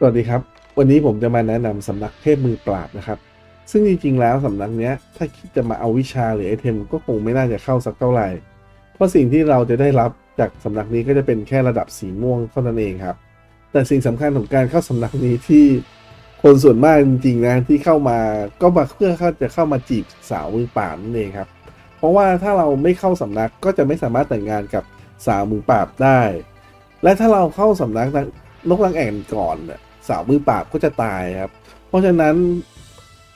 สวัสดีครับ วันนี้ผมจะมาแนะนำสำนักเทพมือปราบนะครับ ซึ่งจริงๆแล้วสำนักเนี้ยถ้าคิดจะมาเอาวิชาหรือไอเทมก็คงไม่น่าจะเข้าสักเท่าไหร่ เพราะสิ่งที่เราจะได้รับจากสำนักนี้ก็จะเป็นแค่ระดับสีม่วงเท่านั้นเองครับ แต่สิ่งสำคัญของการเข้าสำนักนี้ที่คนส่วนมากจริงๆนะที่เข้ามาก็มาเพื่อเขาจะเข้ามาจีบสาวมือปราบนั่นเองครับ เพราะว่าถ้าเราไม่เข้าสำนักก็จะไม่สามารถแต่งงานกับสาวมือปราบได้ และถ้าเราเข้าสำนักนกลังแอ่นก่อนเนี่ย สาวมือปราบก็จะตายครับ เพราะฉะนั้น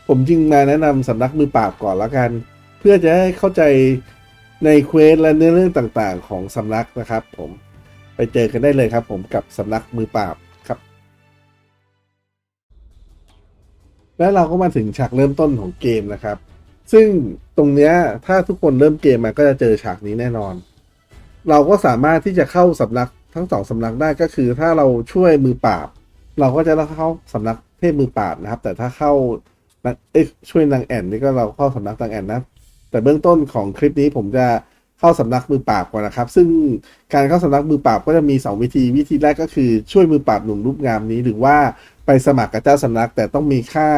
ผมจึงมาแนะนำสำนักมือปราบก่อนละกัน เพื่อจะให้เข้าใจในเควสและเนื้อเรื่องต่างๆ ของสำนักนะครับ ผมไปเจอกันได้เลยครับ ผมกับสำนักมือปราบครับ และเราก็มาถึงฉากเริ่มต้นของเกมนะครับ ซึ่งตรงเนี้ยถ้าทุกคนเริ่มเกมมาก็จะเจอฉากนี้แน่นอน เราก็สามารถที่จะเข้าสำนักทั้งสองสำนักได้ก็คือถ้าเราช่วยมือปราบ เราก็จะเข้าสำนักเทพมือปราบนะครับ แต่ถ้าเข้าเอ้ช่วยนางแอนนี่ก็เราเข้าสำนักนางแอนนะแต่เบื้องต้นของคลิปนี้ผมจะเข้าสำนักมือปราบก่อนนะครับ ซึ่งการเข้าสำนักมือปราบก็จะมี 2 วิธีวิธีแรกก็คือช่วยมือปราบหนุ่มรูปงามนี้ หรือว่าไปสมัครกับเจ้าสำนัก แต่ต้องมีค่า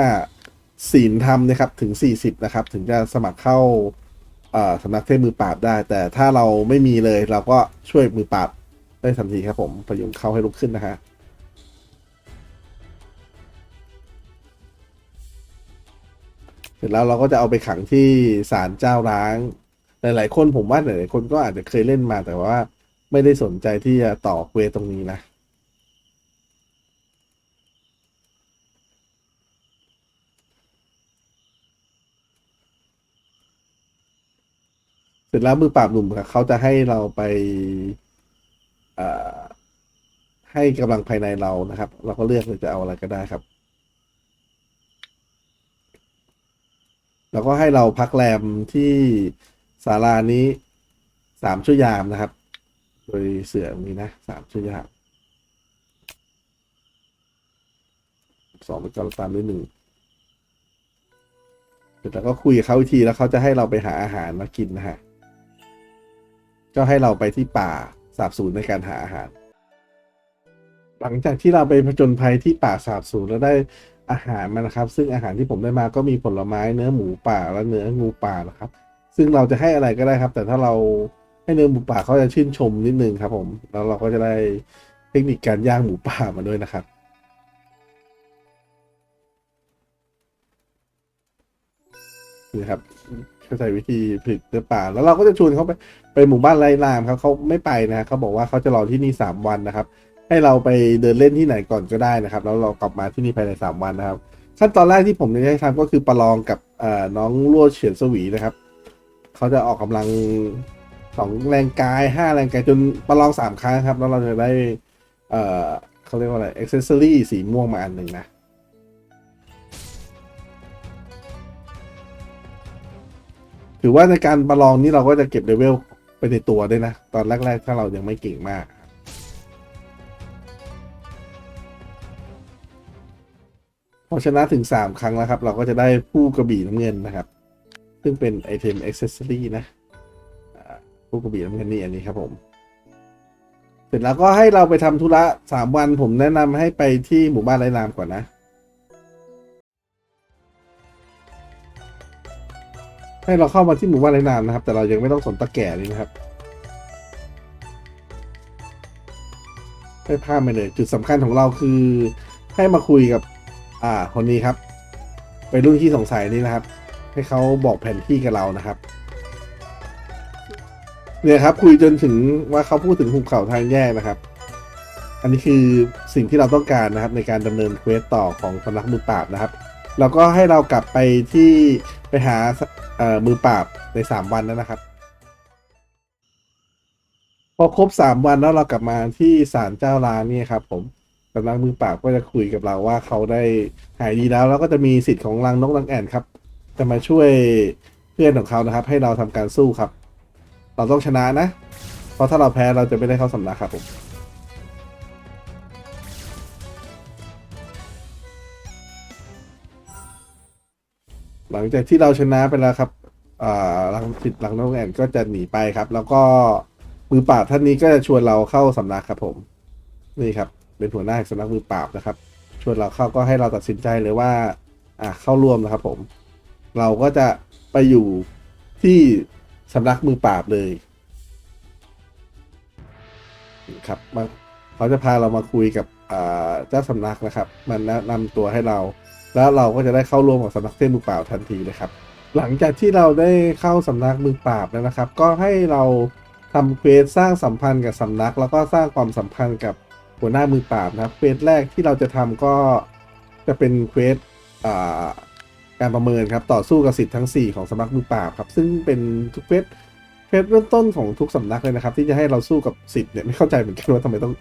ศีลธรรมนะครับถึง 40 นะครับ ถึงจะสมัครเข้าสำนักเทพมือปราบได้ แต่ถ้าเราไม่มีเลยเราก็ช่วยมือปราบได้ทันทีครับผมพยุงเข้าให้ลุกขึ้นนะฮะ สร็จแล้วเราก็จะเอาไปขังที่ศาลเจ้าร้าง หลาย ๆ คนผมว่าหลายๆคนก็อาจจะเคยเล่นมาแต่ว่าไม่ได้สนใจที่จะต่อเควสตรงนี้นะเสร็จแล้วมือปราบหนุ่มเขาจะให้เราไปให้กำลังภายในเรานะครับ เราก็เลือกเลยจะเอาอะไรก็ได้ครับ แล้วก็ให้เราพักแรมที่ศาลานี้สามชั่วยามนะครับ โดยเสือนี้นะสามชั่วยามสองไปก่อนตามด้วยหนึ่งเสร็จแล้วก็คุยเขาอีกทีแล้วเขาจะให้เราไปหาอาหารมากินนะฮะก็ให้เราไปที่ป่าสาบสูญในการหาอาหาร หลังจากที่เราไปผจญภัยที่ป่าสาบสูญแล้วได้อาหารมานะครับ ซึ่งอาหารที่ผมได้มาก็มีผลไม้เนื้อหมูป่าและเนื้องูป่านะครับ ซึ่งเราจะให้อะไรก็ได้ครับ แต่ถ้าเราให้เนื้อหมูป่าเขาจะชื่นชมนิดนึงครับ ผมแล้วเราก็จะได้เทคนิคการย่างหมูป่ามาด้วยนะครับนี่ครับเข้าใจวิธีผลิตเนื้อป่า แล้วเราก็จะชวนเขาไปไปหมู่บ้านไร่ลามครับเขาไม่ไปนะเขาบอกว่าเขาจะรอที่นี่สามวันนะครับ ให้เราไปเดินเล่นที่ไหนก่อนก็ได้นะครับ แล้วเรากลับมาที่นี่ภายในสามวันนะครับ ขั้นตอนแรกที่ผมจะได้ทำก็คือประลองกับน้องลั่วเฉียนสวีนะครับเขาจะออกกำลังสองแรงกายห้าแรงกายจนประลองสามครั้งครับ แล้วเราจะได้เอ่อเขาเรียกว่าอะไรอ็อกเซสซอรี่สีม่วงมาอันหนึ่งนะถือว่าในการประลองนี้เราก็จะเก็บเลเวลไปในตัวด้วยนะ ตอนแรก ๆ ถ้าเรายังไม่เก่งมาก พอชนะถึง 3 ครั้งแล้วครับ เราก็จะได้ผู้กระบี่น้ำเงินนะครับ ซึ่งเป็นไอเทมอ็อกเซสซอรี่นะผู้กระบี่น้ำเงินนี่อันนี้ครับผม เสร็จแล้วก็ให้เราไปทำธุระสามวันผมแนะนำให้ไปที่หมู่บ้านไร้นามก่อนนะ ให้เราเข้ามาที่หมู่บ้านไร้นามนะครับ แต่เรายังไม่ต้องสนตะแก่นี่นะครับให้พาดไปเลยจุดสำคัญของเราคือให้มาคุยกับ อ่า คนนี้ครับไปรุ่นที่สงสัยนี่นะครับ ให้เขาบอกแผนที่กับเรานะครับ เนี่ยครับ คุยจนถึงว่าเขาพูดถึงหุบเขาทางแยกนะครับ อันนี้คือสิ่งที่เราต้องการนะครับ ในการดำเนินเควสต่อของสำนักมือปราบนะครับแล้วก็ให้เรากลับไปที่ไปหาเอ่อมือปราบในสามวันนั้นนะครับ พอครบสามวันแล้วเรากลับมาที่ศาลเจ้าลานี่ครับผม สำนักมือปราก็จะคุยกับเราว่าเขาได้หายดีแล้ว แล้วก็จะมีสิทธิ์ของรังนกรังแอ่นครับ จะมาช่วยเพื่อนของเขานะครับ ให้เราทำการสู้ครับ เราต้องชนะนะ เพราะถ้าเราแพ้เราจะไม่ได้เข้าสำนักครับผมหลังจากที่เราชนะไปแล้วครับอ่าลังสิทธิ์หลังน้องแอนก็จะหนีไปครับ แล้วก็มือปราบท่านนี้ก็จะชวนเราเข้าสำนักครับผม นี่ครับ เป็นหัวหน้าสำนักมือปราบนะครับ ชวนเราเข้าก็ให้เราตัดสินใจเลยว่าอะเข้าร่วมนะครับผม เราก็จะไปอยู่ที่สำนักมือปราบเลยครับมาเขาจะพาเรามาคุยกับเจ้าสำนักนะครับ มันแนะนำตัวให้เรา แล้วเราก็จะได้เข้าร่วมกับสำนักเทพมือปราบทันทีเลยครับ หลังจากที่เราได้เข้าสำนักมือปราบแล้วนะครับ ก็ให้เราทำเควสสร้างสัมพันธ์กับสำนัก แล้วก็สร้างความสัมพันธ์กับ หัวหน้ามือปราบนะครับเควสแรกที่เราจะทำก็จะเป็นเควสการประเมินครับต่อสู้กับสิทธิ์ทั้ง 4 ของสำนักมือปราบครับ ซึ่งเป็นทุกเควสเควสเริ่มต้นของทุกสำนักเลยนะครับ ที่จะให้เราสู้กับสิทธิ์เนี่ยไม่เข้าใจเหมือนกันว่าทำไมต้อง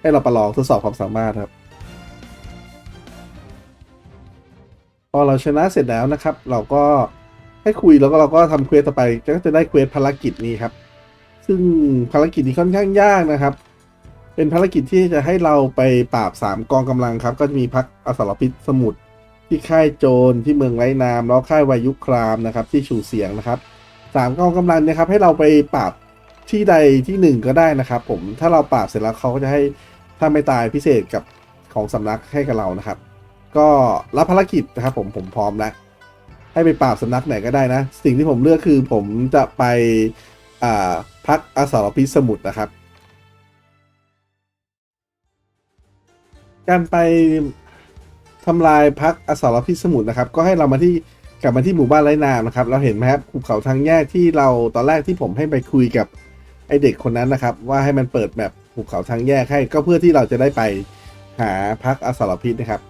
ให้เราประลองทดสอบความสามารถครับพอเราชนะเสร็จแล้วนะครับ เราก็ให้คุยแล้วก็เราก็ทำเควสต่อไปก็จะได้เควสภารกิจนี้ครับ ซึ่งภารกิจนี้ค่อนข้างยากนะครับ เป็นภารกิจที่จะให้เราไปปราบสามกองกำลังครับ ก็จะมีพักอสรพิษสมุทรที่ค่ายโจรที่เมืองไร้นามแล้วค่ายวายุครามนะครับ ที่ชูเสียงนะครับสามกองกำลังนะครับ ให้เราไปปราบที่ใดที่หนึ่งก็ได้นะครับ ผมถ้าเราปราบเสร็จแล้วเขาก็จะให้ถ้าไม่ตายพิเศษกับของสำนักให้กับเรานะครับ ก็รับภารกิจนะครับ ผมผมพร้อมแล้วให้ไปปราบสำนักไหนก็ได้นะ สิ่งที่ผมเลือกคือผมจะไปพักอสรพิษสมุทรนะครับ การไปทำลายพักอสรพิษสมุทรนะครับ ก็ให้เรามาที่กลับมาที่หมู่บ้านไร้นามนะครับ เราเห็นไหมครับภูเขาทางแยกที่เราตอนแรกที่ผมให้ไปคุยกับไอเด็กคนนั้นนะครับ ว่าให้มันเปิดแบบภูเขาทางแยกให้ก็เพื่อที่เราจะได้ไปหาพักอสรพิษนะครับ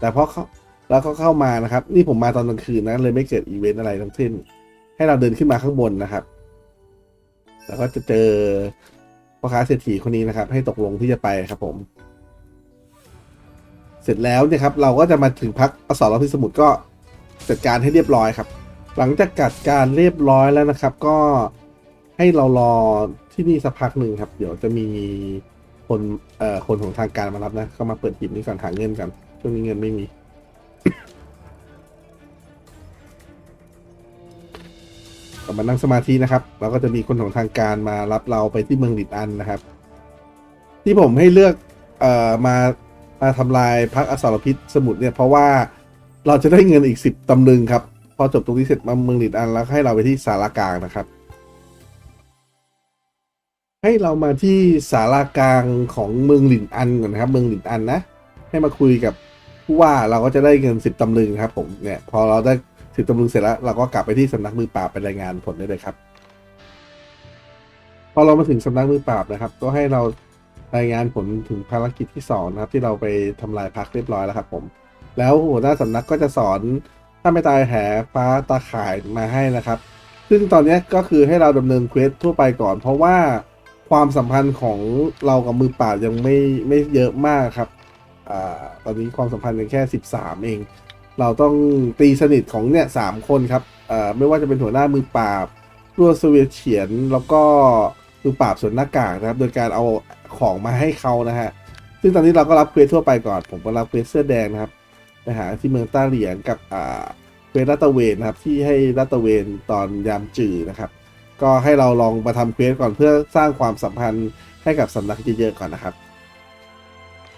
แต่พอเขาแล้วก็เข้ามานะครับ นี่ผมมาตอนกลางคืนนะเลยไม่เกิดอีเวนต์อะไรทั้งสิ้น ให้เราเดินขึ้นมาข้างบนนะครับ แล้วก็จะเจอพ่อค้าเศรษฐีคนนี้นะครับ ให้ตกลงที่จะไปครับผม สร็จแล้วเนี่ยครับเราก็จะมาถึงพักอสรพิสมุทรก็จัดการให้เรียบร้อยครับ หลังจากจัดการเรียบร้อยแล้วนะครับ ก็ให้เรารอที่นี่สักพักหนึ่งครับ เดี๋ยวจะมีคนเอ่อคนของทางการมารับนะก็มาเปิดหีบนี้ก่อนหาเงินกันช่วงนี้เงินไม่มี ก็มานั่งสมาธินะครับเราก็จะมีคนของทางการมารับเราไปที่เมืองดิดอันนะครับ ที่ผมให้เลือกเอ่อมา มาทำลายพักอสารพิษสมุทรเนี่ยเพราะว่าเราจะได้เงินอีกสิบตำลึงครับ พอจบตรงนี้เสร็จมาเมืองดิดอันแล้วให้เราไปที่สารากลางนะครับ ให้เรามาที่สารากลางของเมืองหลินอันก่อนนะครับ เมืองหลินอันนะให้มาคุยกับผู้ว่าเราก็จะได้เงินสิบตำลึงครับ ผมเนี่ยพอเราได้สิบตำลึงเสร็จแล้ว เราก็กลับไปที่สำนักมือปราบไปรายงานผลได้เลยครับ พอเรามาถึงสำนักมือปราบนะครับ ก็ให้เรา รายงานผลถึงภารกิจที่สองนะครับ ที่เราไปทำลายพักเรียบร้อยแล้วครับผม แล้วหัวหน้าสำนักก็จะสอนถ้าไม่ตายแหฟ้าตาข่ายมาให้นะครับ ซึ่งตอนนี้ก็คือให้เราดำเนินเควสทั่วไปก่อน เพราะว่าความสัมพันธ์ของเรากับมือปรายังไม่ไม่เยอะมากครับอตอนนี้ความสัมพันธ์ยังแค่ 13 เอง เราต้องตีสนิทของเนี่ยสามคนครับไม่ว่าจะเป็นหัวหน้ามือปราบรัวสเวียเฉียนแล้วก็มือปราบส่วนหน้ากากนะครับ โดยการเอา ของมาให้เขานะฮะ ซึ่งตอนนี้เราก็รับเควสทั่วไปก่อน ผมก็รับเควสเสื้อแดงนะครับไปหาที่เมืองต้าเหลียงกับอ่าเควสลาตเวนนะครับ ที่ให้ลาตเวนตอนยามจื่อนะครับ ก็ให้เราลองมาทำเควสก่อนเพื่อสร้างความสัมพันธ์ให้กับสำนักเยอะๆก่อนนะครับ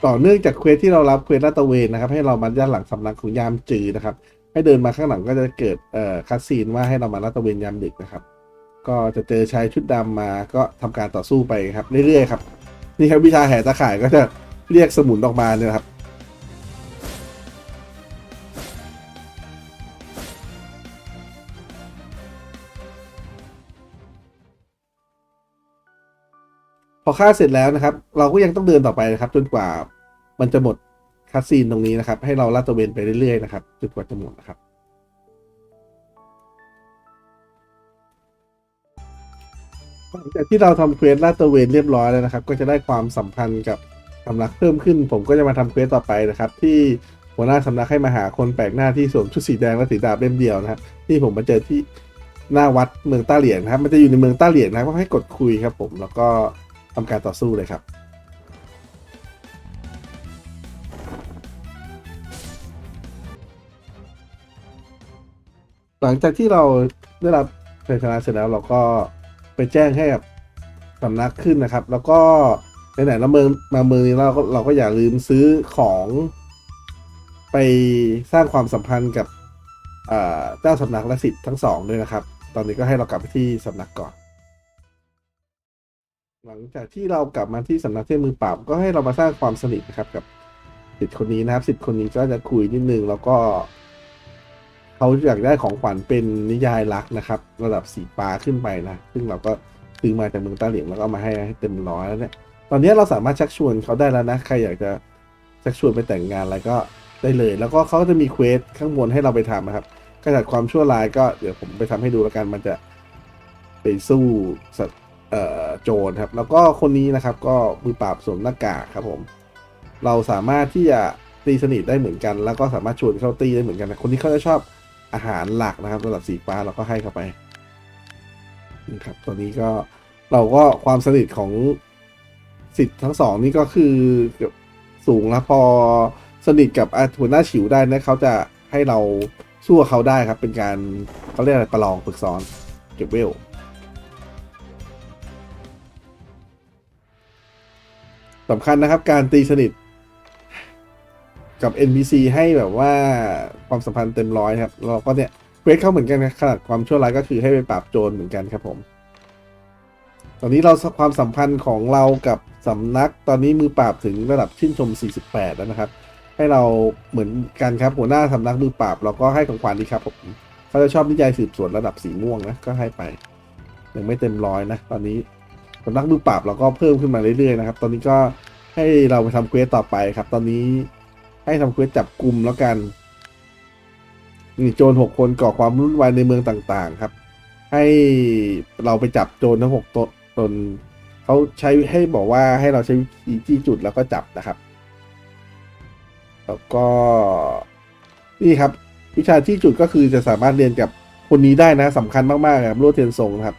ต่อเนื่องจากเควสที่เรารับเควสลาตเวนนะครับ ให้เรามาด้านหลังสำนักของยามจือนะครับ ให้เดินมาข้างหลังก็จะเกิดเอ่อคัสซีนว่าให้เรามาลาตเวนยามดึกนะครับก็จะเจอชายชุดดำมาก็ทำการต่อสู้ไปครับ เรื่อยๆครับ นี่ครับวิชาแห่ตาข่ายก็จะเรียกสมุนออกมาเนี่ยครับ พอฆ่าเสร็จแล้วนะครับ เราก็ยังต้องเดินต่อไปนะครับ จนกว่ามันจะหมดคัสซีนตรงนี้นะครับ ให้เราลาดตระเวนไปเรื่อยๆนะครับจนกว่าจะหมดนะครับ หลังจากที่เราทำเควสลาดตระเวนเรียบร้อยแล้วนะครับ ก็จะได้ความสัมพันธ์กับสำนักเพิ่มขึ้น ผมก็จะมาทำเควสต่อไปนะครับ ที่หัวหน้าสำนักให้มาหาคนแปลกหน้าที่สวมชุดสีแดงและสีดาบเล่มเดียวนะครับที่ผมมาเจอที่หน้าวัดเมืองต้าเหลียงนครับ มันจะอยู่ในเมืองต้าเหลียงนะครับก็ให้กดคุยครับ ผมแล้วก็ทำการต่อสู้เลยครับหลังจากที่เราได้รับชัยชนะเสร็จแล้วเราก็ ไปแจ้งให้กับสำนักขึ้นนะครับ แล้วก็ไหนๆเราเมืองมาเมืองนี้เราก็เราก็อย่าลืมซื้อของไปสร้างความสัมพันธ์กับเอ่อเจ้าสำนักและสิทธิ์ทั้งสองด้วยนะครับ ตอนนี้ก็ให้เรากลับไปที่สำนักก่อน หลังจากที่เรากลับมาที่สำนักเทพมือปราบก็ให้เรามาสร้างความสนิทนะครับกับสิทธิ์คนนี้นะครับสิทธิ์คนนี้ก็จะคุยนิดนึงแล้วก็ เขาอยากได้ของขวัญเป็นนิยายรักนะครับ ระดับสีฟ้าขึ้นไปนะ ซึ่งเราก็ซื้อมาจากเมืองต้าเหลียงแล้วก็เอามาให้ให้เต็มร้อยแล้วเนี่ยตอนนี้เราสามารถชักชวนเขาได้แล้วนะ ใครอยากจะชักชวนไปแต่งงานอะไรก็ได้เลย แล้วก็เขาก็จะมีเควสข้างบนให้เราไปทำนะครับกระจัดความชั่วร้ายก็เดี๋ยวผมไปทำให้ดูแล้วกันมันจะไปสู้สัตว์โจรครับ แล้วก็คนนี้นะครับก็มือปราบสวมหน้ากากครับผม เราสามารถที่จะตีสนิทได้เหมือนกัน แล้วก็สามารถชวนเข้าตีได้เหมือนกันนะคนนี้เขาจะชอบ อาหารหลักนะครับระดับสีฟ้าเราก็ให้เข้าไปนี่ครับตัวนี้ก็เราก็ความสนิทของสิทธิ์ทั้งสองนี่ก็คือเกือบสูงแล้วพอสนิทกับอาหัวหน้าฉิวได้นะเขาจะให้เราสู้เขาได้ครับ เป็นการเขาเรียกอะไรประลองฝึกซ้อนเก็บเวลสำคัญนะครับ การตีสนิท กับ NPC ให้แบบว่าความสัมพันธ์เต็มร้อยครับเราก็เนี่ยเควสเข้าเหมือนกันนะขนาดความชั่วร้ายก็คือให้ไปปราบโจรเหมือนกันครับผม ตอนนี้เราความสัมพันธ์ของเรากับสำนักตอนนี้มือปราบถึงระดับชื่นชม 48 แล้วนะครับ ให้เราเหมือนกันครับหัวหน้าสำนักมือปราบเราก็ให้ของขวัญดีครับผมเขาจะชอบนิยายสืบสวนระดับสีม่วงนะก็ให้ไปยังไม่เต็มร้อยนะตอนนี้สำนักมือปราบเราก็เพิ่มขึ้นมาเรื่อยๆนะครับ ตอนนี้ก็ให้เราไปทำเควสต่อไปครับ ตอนนี้ ให้ทำเควสจับกลุ่มแล้วกันนี่โจรหกคนก่อความวุ่นวายในเมืองต่างๆครับ ให้เราไปจับโจรทั้งหกตตนเขาใช้ให้บอกว่าให้เราใช้วิธีจี้จุดแล้วก็จับนะครับ แล้วก็นี่ครับ วิชาที่จุดก็คือจะสามารถเรียนกับคนนี้ได้นะสำคัญมากๆครับรวดเทียนทรงครับ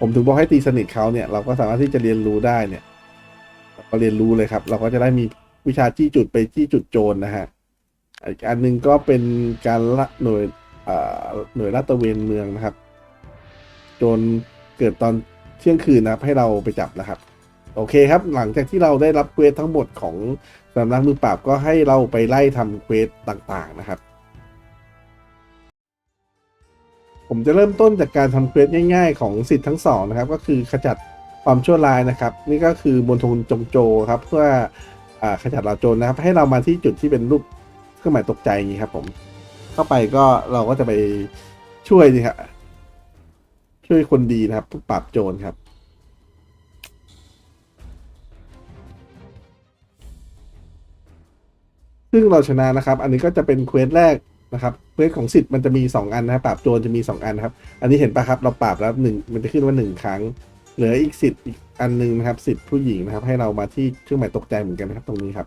ผมถึงบอกให้ตีสนิทเขาเนี่ย เราก็สามารถที่จะเรียนรู้ได้เนี่ยเราก็เรียนรู้เลยครับ เราก็จะได้มี วิชาที่จุดไปที่จุดโจรนะฮะอีกอันหนึงก็เป็นการละหน่วยหน่วยลาดตระเวนเมืองนะครับจรเกิดตอนเที่ยงคืนนะครับ ให้เราไปจับนะครับ โอเคครับ หลังจากที่เราได้รับเควสทั้งหมดของสำนักมือปราบก็ให้เราไปไล่ทำเควสต่างๆนะครับ ผมจะเริ่มต้นจากการทำเควสง่ายๆ ของสิทธิ์ทั้งสองนะครับ ก็คือขจัดความชั่วร้ายนะครับ นี่ก็คือบนทงจงโจครับ เพื่อ ขจัดเหล่าโจรนะครับ ให้เรามาที่จุดที่เป็นรูปเครื่องหมายตกใจอย่างนี้ครับ ผม เข้าไปก็เราก็จะไปช่วยนี่ครับช่วยคนดีนะครับปราบโจรครับซึ่งเราชนะนะครับ อันนี้ก็จะเป็นเควสแรกนะครับ เควสของสิทธิ์มันจะมี 2 อันนะครับปราบโจรจะมี 2 อันนะครับ อันนี้เห็นปะครับ เราปราบแล้วหนึ่งมันจะขึ้นว่าหนึ่งครั้ง เหลืออีกสิทธิ์อีก อันหนึงนะครับ สิทธิ์ผู้หญิงนะครับ ให้เรามาที่เครื่องหมายตกใจเหมือนกันนะครับ ตรงนี้ครับ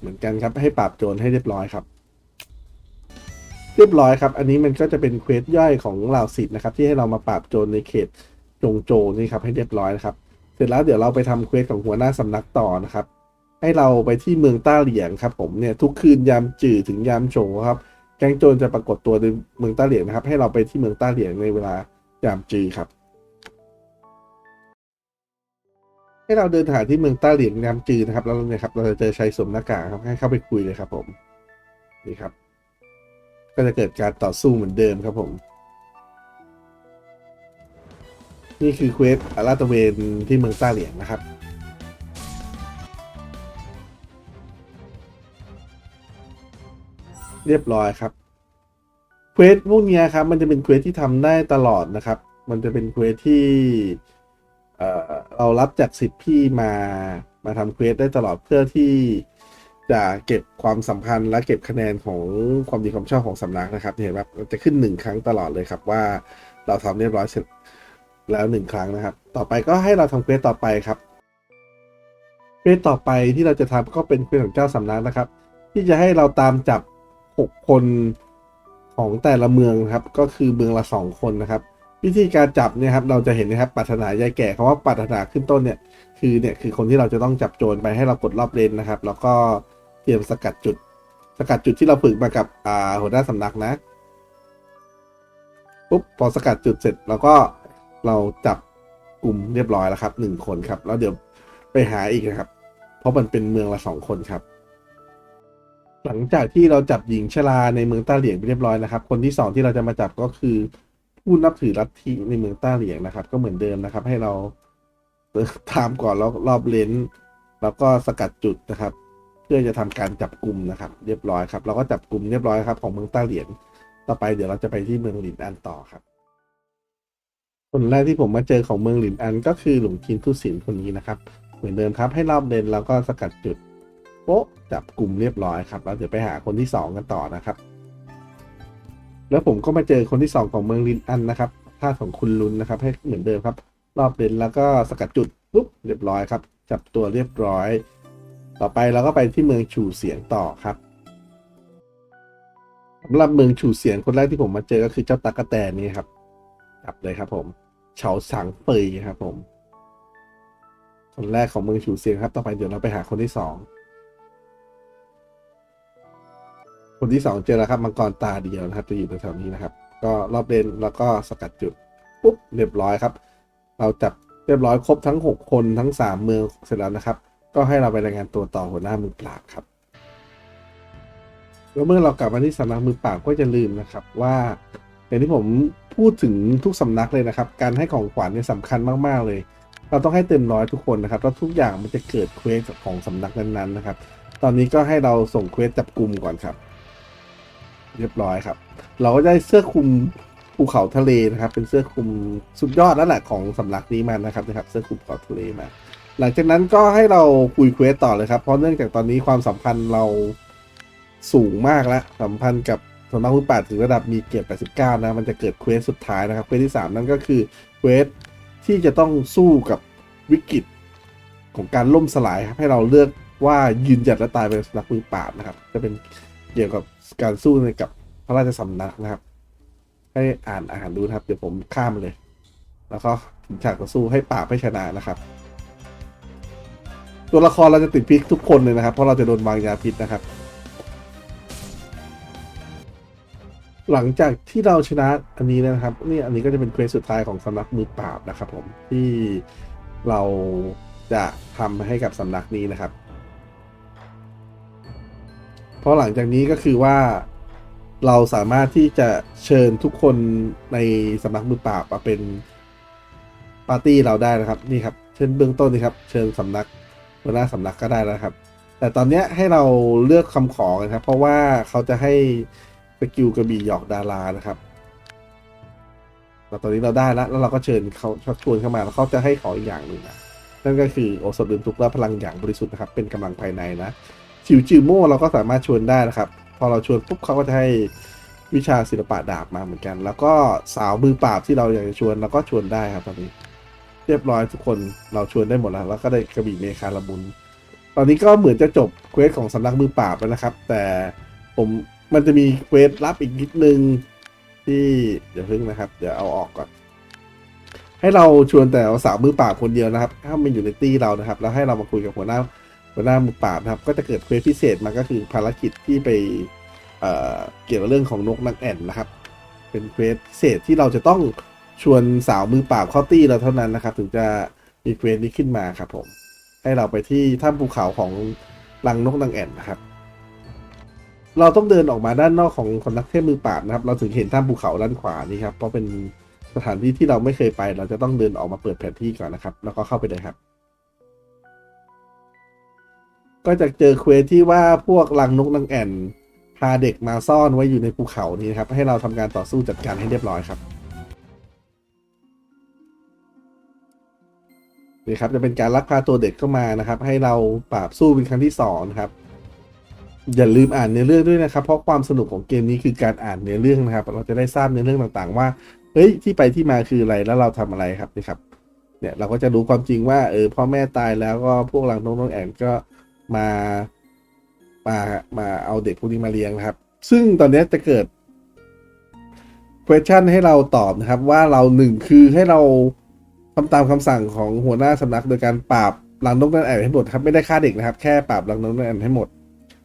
เหมือนกันครับ ให้ปราบโจรให้เรียบร้อยครับ เรียบร้อยครับ อันนี้มันก็จะเป็นเควสย่อยของเหล่าสิทธิ์นะครับ ที่ให้เรามาปราบโจรในเขตจงโจนี่ครับ ให้เรียบร้อยนะครับ เสร็จแล้วเดี๋ยวเราไปทำเควสของหัวหน้าสำนักต่อนะครับ ให้เราไปที่เมืองต้าเหลียงครับ ผมเนี่ยทุกคืนยามจื่อถึงยามโฉครับแก๊งโจรจะปรากฏตัวในเมืองต้าเหลียงนะครับ ให้เราไปที่เมืองต้าเหลียงในเวลายามจื่อครับ ให้เราเดินทางที่เมืองต้าเหลียงยามจื่อนะครับแล้วเนี่ยครับเราจะเจอชายสวมหน้ากากครับให้เข้าไปคุยเลยครับ ผมนี่ครับ ก็จะเกิดการต่อสู้เหมือนเดิมครับผม นี่คือเควสลาดตะเวนที่เมืองต้าเหลียงนะครับเรียบร้อยครับ เควสพวกเนี้ยครับ มันจะเป็นเควสที่ทำได้ตลอดนะครับ มันจะเป็นเควสที่ เออเรารับจากสิทธิ์พี่มามาทำเควสได้ตลอดเพื่อที่จะเก็บความสัมพันธ์และเก็บคะแนนของความดีความชอบของสำนักนะครับเห็นไหมจะขึ้นหนึ่งครั้งตลอดเลยครับว่าเราทำเรียบร้อยเสร็จแล้วหนึ่งครั้งนะครับ ต่อไปก็ให้เราทำเควสต่อไปครับเควสต่อไปที่เราจะทำก็เป็นเควสของเจ้าสำนักนะครับ ที่จะให้เราตามจับ6คนของแต่ละเมืองครับ ก็คือเมืองละ2คนนะครับ วิธีการจับเนี่ยครับเราจะเห็นนะครับปรารถนายายแก่คำว่าปรารถนาขึ้นต้นเนี่ยคือเนี่ยคือคนที่เราจะต้องจับโจรไปให้เรากดรอบเลนนะครับ แล้วก็เตรียมสกัดจุด สกัดจุดที่เราฝึกมากับอ่าหัวหน้าสำนักนะปุ๊บพอสกัดจุดเสร็จแล้วก็เราจับกลุ่มเรียบร้อยแล้วครับหนึ่งคนครับ แล้วเดี๋ยวไปหาอีกนะครับ เพราะมันเป็นเมืองละสองคนครับ หลังจากที่เราจับหญิงชราในเมืองต้าเหลียงไปเรียบร้อยนะครับ คนที่สองที่เราจะมาจับก็คือ ผู้นับถือลัทธิในเมืองต้าเหลียงนะครับ ก็เหมือนเดิมนะครับ ให้เราตามก่อนแล้วรอบเลนแล้วก็สกัดจุดนะครับ เพื่อจะทำการจับกลุ่มนะครับ เรียบร้อยครับเราก็จับกลุ่มเรียบร้อยครับของเมืองต้าเหลียงต่อไปเดี๋ยวเราจะไปที่เมืองหลินอันต่อครับคนแรกที่ผมมาเจอของเมืองหลินอันก็คือหลวงทินทุศินคนนี้นะครับ เหมือนเดิมครับให้รอบเลนแล้วก็สกัดจุดโป๊ะจับกลุ่มเรียบร้อยครับเราเดี๋ยวไปหาคนที่สองกันต่อนะครับ แล้วผมก็มาเจอคนที่สองของเมืองลินอันนะครับท่าของคุณลุนนะครับ ให้เหมือนเดิมครับ รอบเลนแล้วก็สกัดจุดปุ๊บเรียบร้อยครับ จับตัวเรียบร้อย ต่อไปเราก็ไปที่เมืองฉูเสียงต่อครับสำหรับเมืองฉูเสียงคนแรกที่ผมมาเจอก็คือเจ้าตากะแตนนี่ครับ จับเลยครับ ผมเฉาสังเฟยครับผม คนแรกของเมืองฉูเสียงครับ ต่อไปเดี๋ยวเราไปหาคนที่สอง คนที่สองเจอแล้วครับมังกรตาเดียวนะครับ จะอยู่แถวๆนี้นะครับ ก็รอบเลนแล้วก็สกัดจุดปุ๊บเรียบร้อยครับ เราจับเรียบร้อยครบทั้ง 6 คนทั้ง 3 เมืองเสร็จแล้วนะครับ ก็ให้เราไปรายงานตัวต่อหัวหน้ามือปราบครับ แล้วเมื่อเรากลับมาที่สำนักมือปราบก็จะลืมนะครับว่าอย่างที่ผมพูดถึงทุกสำนักเลยนะครับ การให้ของขวัญเนี่ยสำคัญมากๆเลย เราต้องให้เต็มร้อยทุกคนนะครับแล้วทุกอย่างมันจะเกิดเควสของสำนักนั้นๆนะครับ ตอนนี้ก็ให้เราส่งเควสจับกลุ่มก่อนครับ เรียบร้อยครับ เราก็ได้เสื้อคลุมภูเขาทะเลนะครับ เป็นเสื้อคลุมสุดยอดแล้วแหละของสำนักนี้มานะครับนะครับ เสื้อคลุมภูเขาทะเลมา หลังจากนั้นก็ให้เราคุยเควสต่อเลยครับ เพราะเนื่องจากตอนนี้ความสัมพันธ์เราสูงมากแล้วสัมพันธ์กับสำนักมือปราถึงระดับมีเกียรติ89 นะ มันจะเกิดเควสสุดท้ายนะครับ เควสที่ 3 นั่นก็คือเควสที่จะต้องสู้กับวิกฤตของการล่มสลายครับให้เราเลือกว่ายืนหยัดและตายเป็นสำนักมือปราบนะครับ จะเป็น เกี่ยวกับการสู้ในกับพระราชสำนักนะครับ ให้อ่านอ่านดูนะครับ เดี๋ยวผมข้ามเลย แล้วก็ถึงฉากต่อสู้ให้ปราบให้ชนะนะครับ ตัวละครเราจะติดพิษทุกคนเลยนะครับ เพราะเราจะโดนวางยาพิษนะครับ หลังจากที่เราชนะอันนี้นะครับนี่อันนี้ก็จะเป็นเควสสุดท้ายของสำนักมือปราบนะครับ ผมที่เราจะทำให้กับสำนักนี้นะครับ เพราะหลังจากนี้ก็คือว่าเราสามารถที่จะเชิญทุกคนในสำนักมือปราบมาเป็นปาร์ตี้เราได้นะครับนี่ครับ เช่นเบื้องต้นนี่ครับ เชิญสำนักหัวหน้าสำนักก็ได้แล้วครับ แต่ตอนนี้ให้เราเลือกคำขอกันครับ เพราะว่าเขาจะให้สกิลกระบี่หยอกดารานะครับแต่ตอนนี้เราได้แล้วแล้วเราก็เชิญเขาชักชวนเข้ามาแล้วเขาจะให้ขออีกอย่างหนึ่งนะนั่นก็คือโอสถลืมทุกข์และพลังอย่างบริสุทธิ์นะครับ เป็นกำลังภายในนะ จิ๋วจิ๋วโม่เราก็สามารถชวนได้นะครับ พอเราชวนปุ๊บเขาก็จะให้วิชาศิลปะดาบมาเหมือนกัน แล้วก็สาวมือปราบที่เราอยากจะชวนเราก็ชวนได้ครับตอนนี้ เรียบร้อยทุกคนเราชวนได้หมดแล้ว แล้วก็ได้กระบี่เมคาลาบุนตอนนี้ก็เหมือนจะจบเควสของสำนักมือปราบแล้วนะครับ แต่ผมมันจะมีเควสลับอีกนิดนึงที่เดี๋ยวพึ่งนะครับ เดี๋ยวเอาออกก่อน ให้เราชวนแต่สาวมือปราบคนเดียวนะครับ ถ้ามันอยู่ในตี้เรานะครับ แล้วให้เรามาคุยกับหัวหน้า หัวหน้ามือปราบนะครับ ก็จะเกิดเควสพิเศษมาก็คือภารกิจที่ไปเเกี่ยวกับเรื่องของนกนางแอ่นนะครับ เป็นเควสพิเศษที่เราจะต้องชวนสาวมือปราบเข้าตี้เราเท่านั้นนะครับ ถึงจะมีเควสนี้ขึ้นมาครับผม ให้เราไปที่ถ้ำภูเขาของรังนกนางแอ่นนะครับ เราต้องเดินออกมาด้านนอกของคนนักเทพมือปราบนะครับ เราถึงเห็นถ้ำภูเขาด้านขวานี่ครับ เพราะเป็นสถานที่ที่เราไม่เคยไป เราจะต้องเดินออกมาเปิดแผนที่ก่อนนะครับ แล้วก็เข้าไปเลยครับ ก็จะเจอเควสที่ว่าพวกรังนกนางแอ่นพาเด็กมาซ่อนไว้อยู่ในภูเขานี้นะครับ ให้เราทำการต่อสู้จัดการให้เรียบร้อยครับนี่ครับจะเป็นการลักพาตัวเด็กเข้ามานะครับ ให้เราปราบสู้เป็นครั้งที่สองนะครับอย่าลืมอ่านเนื้อเรื่องด้วยนะครับ เพราะความสนุกของเกมนี้คือการอ่านเนื้อเรื่องนะครับ เราจะได้ทราบเนื้อเรื่องต่างๆ ว่าเฮ้ยที่ไปที่มาคืออะไรแล้วเราทำอะไรครับนี่ครับ เนี่ยเราก็จะรู้ความจริงว่าเออพ่อแม่ตายแล้วก็พวกหลังน้องน้องแอนก็ มามามาเอาเด็กพวกนี้มาเลี้ยงนะครับ ซึ่งตอนนี้จะเกิด question ให้เราตอบนะครับ ว่าเราหนึ่งคือให้เราทำตามคำสั่งของหัวหน้าสำนักโดยการปราบหลังนกนั่นแอนให้หมดครับไม่ได้ฆ่าเด็กนะครับ แค่ปราบหลังนกนั่นแอนให้หมด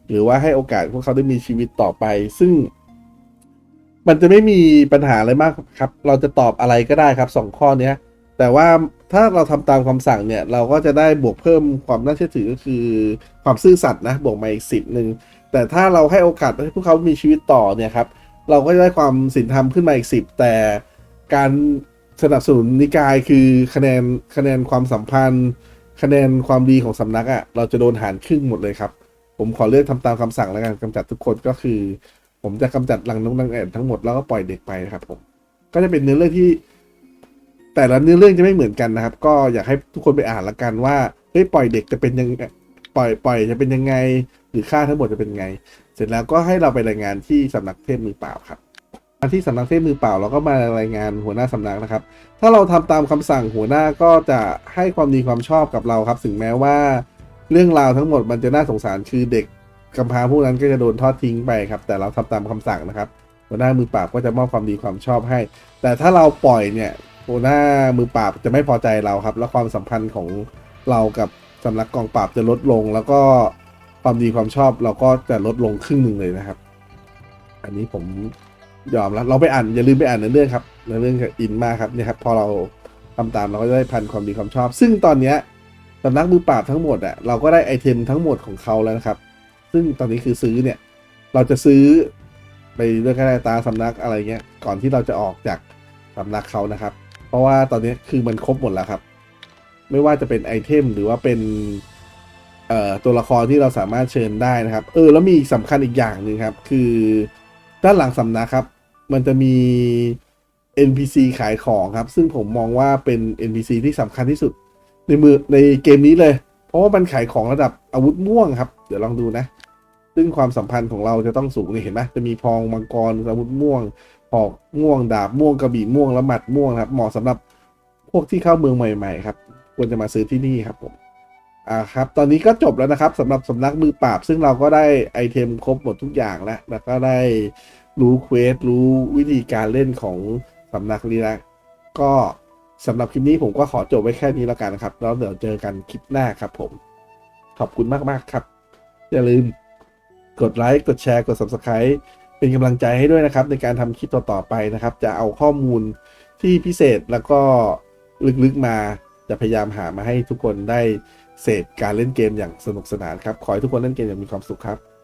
หรือว่าให้โอกาสพวกเขาได้มีชีวิตต่อไป ซึ่ง มันจะไม่มีปัญหาอะไรมากครับ เราจะตอบอะไรก็ได้ครับสองข้อเนี้ย แต่ว่าถ้าเราทำตามคำสั่งเนี่ย เราก็จะได้บวกเพิ่มความน่าเชื่อถือก็คือความซื่อสัตย์นะบวกมาอีกสิบหนึ่งแต่ถ้าเราให้โอกาสให้พวกเขามีชีวิตต่อเนี่ยครับเราก็จะได้ความศีลธรรมขึ้นมาอีกสิบแต่การสนับสนุนนิกายคือคะแนนคะแนนความสัมพันธ์ คะแนนความดีของสำนักอะ่ะเราจะโดนหารครึ่งหมดเลยครับ ผมขอเลือกทำตามคำสั่งแล้วกันกำจัดทุกคนก็คือ ผมจะกำจัดลังนกนางแอ่นทั้งหมดแล้วก็ปล่อยเด็กไปนะครับผมก็จะเป็นเนื้อเรื่องที่ แต่ละเนื้อเรื่องจะไม่เหมือนกันนะครับ ก็อยากให้ทุกคนไปอ่านละกันว่าเฮ้ยปล่อยเด็กจะเป็นยังไงปล่อยปล่อยจะเป็นยังไง หรือค่าทั้งหมดจะเป็นไง เสร็จแล้วก็ให้เราไปรายงานที่สำนักเทพมือเปล่าครับมาที่สำนักเทพมือเปล่าเราก็มารายงานหัวหน้าสำนักนะครับ ถ้าเราทำตามคำสั่งหัวหน้าก็จะให้ความดีความชอบกับเราครับถึงแม้ว่าเรื่องราวทั้งหมดมันจะน่าสงสารคือเด็กกำพร้าพวกนั้นก็จะโดนทอดทิ้งไปครับ แต่เราทำตามคำสั่งนะครับหัวหน้ามือปราบก็จะมอบความดีความชอบให้ แต่ถ้าเราปล่อยเนี่ย หัวหน้ามือปราบจะไม่พอใจเราครับ แล้วความสัมพันธ์ของเรากับสำนักกองปราบจะลดลง แล้วก็ความดีความชอบเราก็จะลดลงครึ่งหนึ่งเลยนะครับ อันนี้ผมยอมแล้วเราไปอ่านอย่าลืมไปอ่านในเรื่องครับในเรื่องอินมากครับเนี่ยครับพอเราทำตามเราก็จะได้พันความดีความชอบ ซึ่งตอนเนี้ยสำนักมือปราบทั้งหมดอะเราก็ได้ไอเทมทั้งหมดของเขาแล้วนะครับ ซึ่งตอนนี้คือซื้อเนี่ย เราจะซื้อไปเรื่องคะแนนตาสำนักอะไรเงี้ยก่อนที่เราจะออกจากสำนักเขานะครับ เพราะว่าตอนนี้คือมันครบหมดแล้วครับ ไม่ว่าจะเป็นไอเทมหรือว่าเป็นเอ่อตัวละครที่เราสามารถเชิญได้นะครับ เออ แล้วมีอีกสำคัญอีกอย่างหนึ่งครับ คือด้านหลังสำนักครับ มันจะมี NPC ขายของครับ ซึ่งผมมองว่าเป็น NPC ที่สำคัญที่สุด ในมือในเกมนี้เลย เพราะว่ามันขายของระดับอาวุธม่วงครับ เดี๋ยวลองดูนะ ซึ่งความสัมพันธ์ของเราจะต้องสูงนี่เห็นไหมจะมีพองมังกรอาวุธม่วง หอกม่วงดาบม่วงกระบี่ม่วงและหมัดม่วงครับ เหมาะสำหรับพวกที่เข้าเมืองใหม่ ๆ ครับ ควรจะมาซื้อที่นี่ครับผมอ่าครับ ตอนนี้ก็จบแล้วนะครับสำหรับสำนักมือปราบ ซึ่งเราก็ได้ไอเทมครบหมดทุกอย่างแล้ว แล้วก็ได้รู้เควสรู้วิธีการเล่นของสำนักนี้แล้วก็สำหรับคลิปนี้ผมก็ขอจบไว้แค่นี้แล้วกันนะครับ แล้วเดี๋ยวเจอกันคลิปหน้าครับผม ขอบคุณมาก ๆ ครับ อย่าลืมกดไลค์ กดแชร์ กด Subscribe เป็นกำลังใจให้ด้วยนะครับ ในการทำคลิปต่อๆไปนะครับ จะเอาข้อมูลที่พิเศษแล้วก็ลึกๆมาจะพยายามหามาให้ทุกคนได้เสพการเล่นเกมอย่างสนุกสนานครับ ขอให้ทุกคนเล่นเกมอย่างมีความสุขครับ